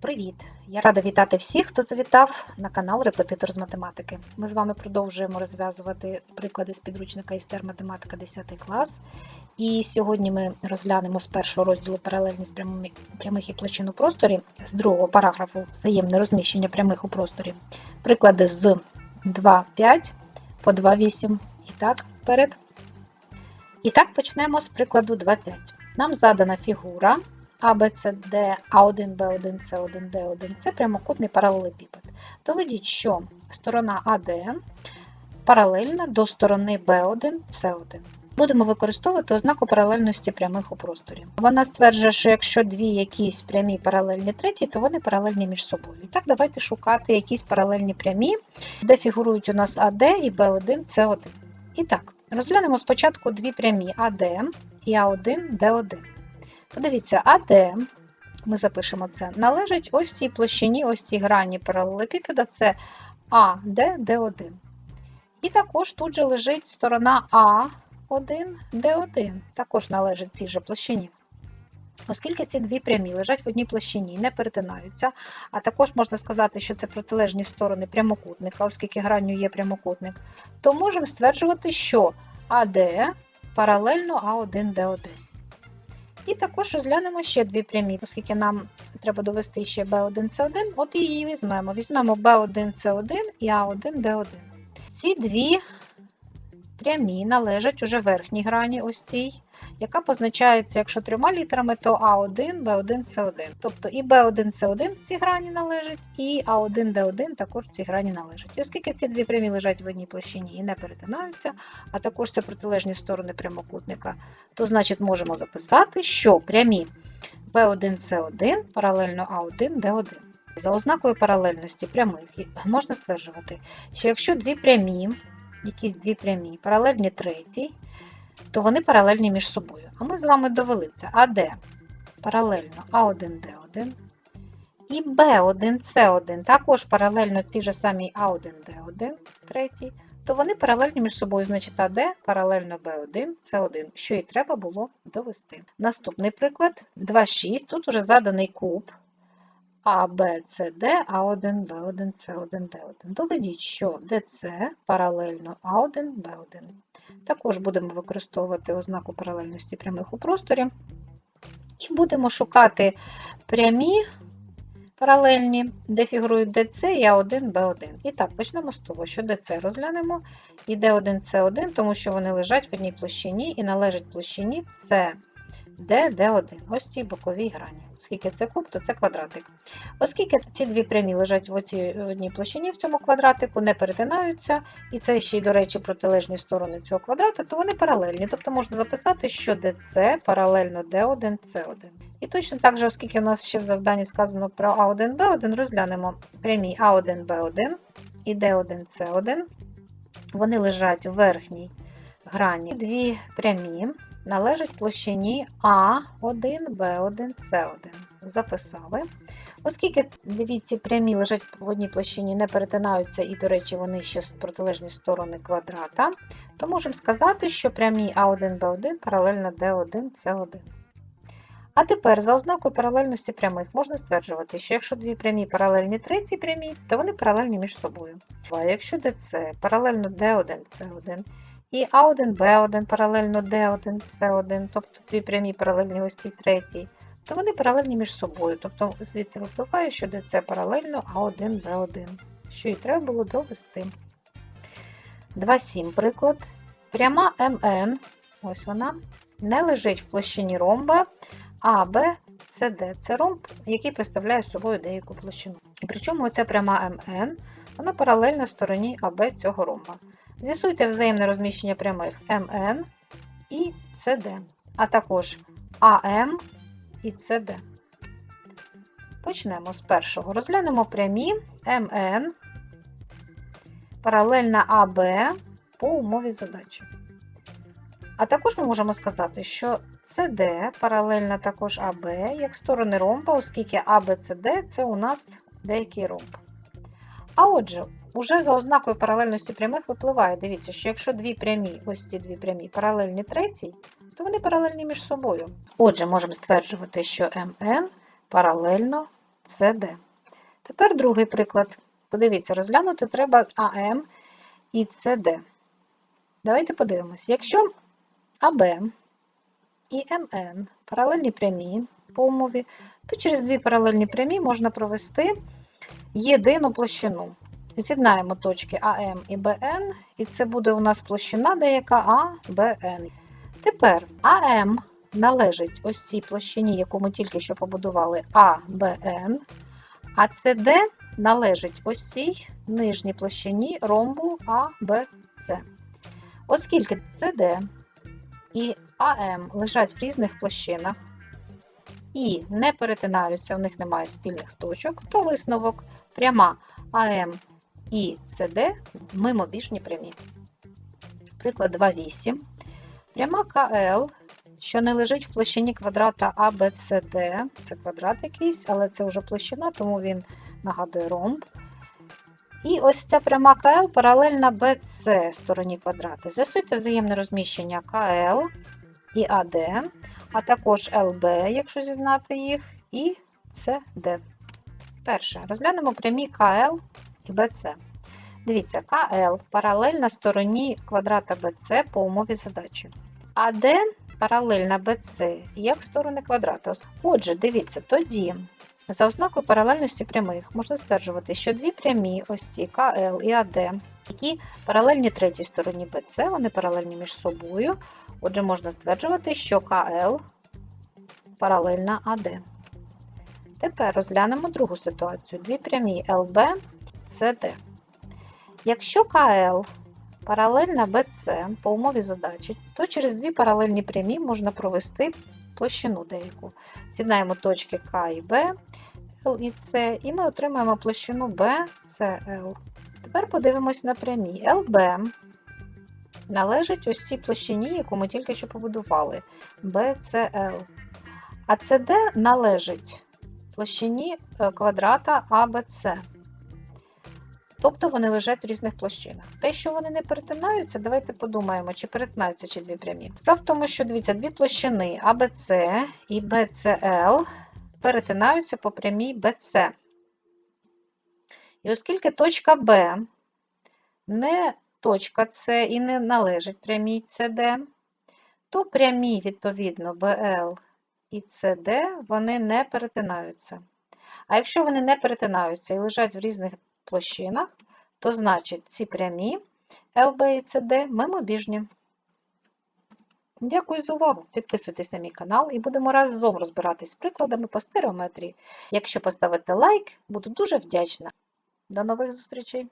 Привіт! Я рада вітати всіх, хто завітав на канал Репетитор з математики. Ми з вами продовжуємо розв'язувати приклади з підручника істер математика 10 клас. І сьогодні ми розглянемо з першого розділу паралельність прямих і площин у просторі, з другого параграфу взаємне розміщення прямих у просторі. Приклади з 2,5 по 2,8. І так, вперед. І так почнемо з прикладу 2,5. Нам задана фігура ABCD, A1, B1, C1, D1 це прямокутний паралелепіпед. Доведіть, що сторона AD паралельна до сторони B1, C1. Будемо використовувати ознаку паралельності прямих у просторі. Вона стверджує, що якщо дві якісь прямі паралельні третій, то вони паралельні між собою. Так, давайте шукати якісь паралельні прямі, де фігурують у нас AD і B1, C1. І так, розглянемо спочатку дві прямі AD і A1, D1. Подивіться, АД, ми запишемо це, належить ось цій площині, ось цій грані паралелепіпеда, це АД, Д1. І також тут же лежить сторона А1, Д1, також належить цій же площині. Оскільки ці дві прямі лежать в одній площині і не перетинаються, а також можна сказати, що це протилежні сторони прямокутника, оскільки гранню є прямокутник, то можемо стверджувати, що АД паралельно А1, Д1. І також розглянемо ще дві прямі, оскільки нам треба довести ще B1C1, от і її візьмемо. Візьмемо B1C1 і A1D1. Ці дві прямі належать уже верхній грані, ось цій, яка позначається, якщо трьома літерами, то А1, B1C1. Тобто і B1C1 в цій грані належить, і А1D1 також в цій грані належить. І оскільки ці дві прямі лежать в одній площині і не перетинаються, а також це протилежні сторони прямокутника, то значить можемо записати, що прямі B1C1 паралельно A1 D1. За ознакою паралельності прямих можна стверджувати, що якщо дві прямі, якісь дві прямі, паралельні третій, то вони паралельні між собою. А ми з вами довели це AD паралельно. A1D1 і B1C1 також паралельно цій же самій A1D1 третій, то вони паралельні між собою, значить АД паралельно B1, С1, що і треба було довести. Наступний приклад. 2,6. Тут уже заданий куб. А, Б, С, Д, А1, Б1, С1, Д1. Доведіть, що? ДС паралельно А1, Б1. Також будемо використовувати ознаку паралельності прямих у просторі. І будемо шукати прямі паралельні, де фігурують ДЦ і А1, Б1. І так, почнемо з того, що ДЦ розглянемо і Д1, С1, тому що вони лежать в одній площині і належать площині С, Д, Д1. Ось цій боковій грані. Оскільки це куб, то це квадратик. Оскільки ці дві прямі лежать в оцій одній площині в цьому квадратику, не перетинаються, і це ще й, до речі, протилежні сторони цього квадрата, то вони паралельні. Тобто можна записати, що ДЦ паралельно Д1, С1. І точно так же, оскільки у нас ще в завданні сказано про А1, Б1, розглянемо прямі А1, Б1 і Д1, С1. Вони лежать у верхній грані. Дві прямі належать площині А1, Б1, С1. Записали. Оскільки дивіться, прямі лежать в одній площині, не перетинаються, і, до речі, вони ще з протилежні сторони квадрата, то можемо сказати, що прямі А1, Б1 паралельно Д1, С1. А тепер за ознакою паралельності прямих можна стверджувати, що якщо дві прямі паралельні третій прямій, то вони паралельні між собою. А якщо ДЦ паралельно D1, C1 і А1, Б1 паралельно D1, C1, тобто дві прямі паралельні ось цій третій, то вони паралельні між собою. Тобто звідси випливає, що ДЦ паралельно А1, Б1, що і треба було довести. 2,7 приклад. Пряма МН, ось вона, не лежить в площині ромба, а, Б, С, Д. Це ромб, який представляє собою деяку площину. І причому оця пряма МН, вона паралельна стороні АБ цього ромба. З'ясуйте взаємне розміщення прямих МН і СД, а також АМ і СД. Почнемо з першого. Розглянемо прямі МН паралельна АБ по умові задачі. А також ми можемо сказати, що CD паралельна також АБ, як сторони ромба, оскільки ABCD це у нас деякий ромб. А отже, уже за ознакою паралельності прямих випливає, дивіться, що якщо дві прямі, ось ці дві прямі паралельні третій, то вони паралельні між собою. Отже, можемо стверджувати, що МН паралельно CD. Тепер другий приклад. Подивіться, розглянути треба АМ і CD. Давайте подивимось. Якщо АБ і МН паралельні прямі по умові, то через дві паралельні прямі можна провести єдину площину. З'єднаємо точки АМ і БН, і це буде у нас площина деяка АБН. Тепер АМ належить ось цій площині, яку ми тільки що побудували АБН, а СД належить ось цій нижній площині ромбу АБЦ. Оскільки СД і АМ лежать в різних площинах і не перетинаються, у них немає спільних точок, то висновок пряма АМ і СД мимобіжні прямі. Приклад 2,8. Пряма КЛ, що не лежить в площині квадрата ABCD, це квадрат якийсь, але це вже площина, тому він нагадує ромб. І ось ця пряма КЛ паралельна BC стороні квадрата. З'ясуйте взаємне розміщення КЛ і АД, а також ЛБ, якщо з'єднати їх, і СД. Перше, розглянемо прямі КЛ BC. Дивіться, КЛ паралельна стороні квадрата BC по умові задачі. АД паралельна BC як сторони квадрата. Отже, дивіться, тоді за ознакою паралельності прямих можна стверджувати, що дві прямі, ось ці КЛ і АД, які паралельні третій стороні BC, вони паралельні між собою. Отже, можна стверджувати, що КЛ паралельна АД. Тепер розглянемо другу ситуацію. Дві прямі ЛБ, СД. Якщо КЛ паралельна BC по умові задачі, то через дві паралельні прямі можна провести площину деяку. З'єднаємо точки К і Б, Л і С, і ми отримаємо площину BCL. Тепер подивимось на прямі. ЛБ належить ось цій площині, яку ми тільки що побудували, BCL. А CD належить площині е, квадрата ABC. Тобто вони лежать в різних площинах. Те, що вони не перетинаються, давайте подумаємо, чи перетинаються чи дві прямі. Справа в тому, що дивіться, дві площини ABC і BCL перетинаються по прямій BC. І оскільки точка B не точка С і не належить прямій CD, то прямі, відповідно, BL і CD, вони не перетинаються. А якщо вони не перетинаються і лежать в різних площинах, то значить ці прямі LB і CD мимобіжні. Дякую за увагу. Підписуйтесь на мій канал і будемо разом розбиратись з прикладами по стереометрії. Якщо поставите лайк, буду дуже вдячна. До нових зустрічей!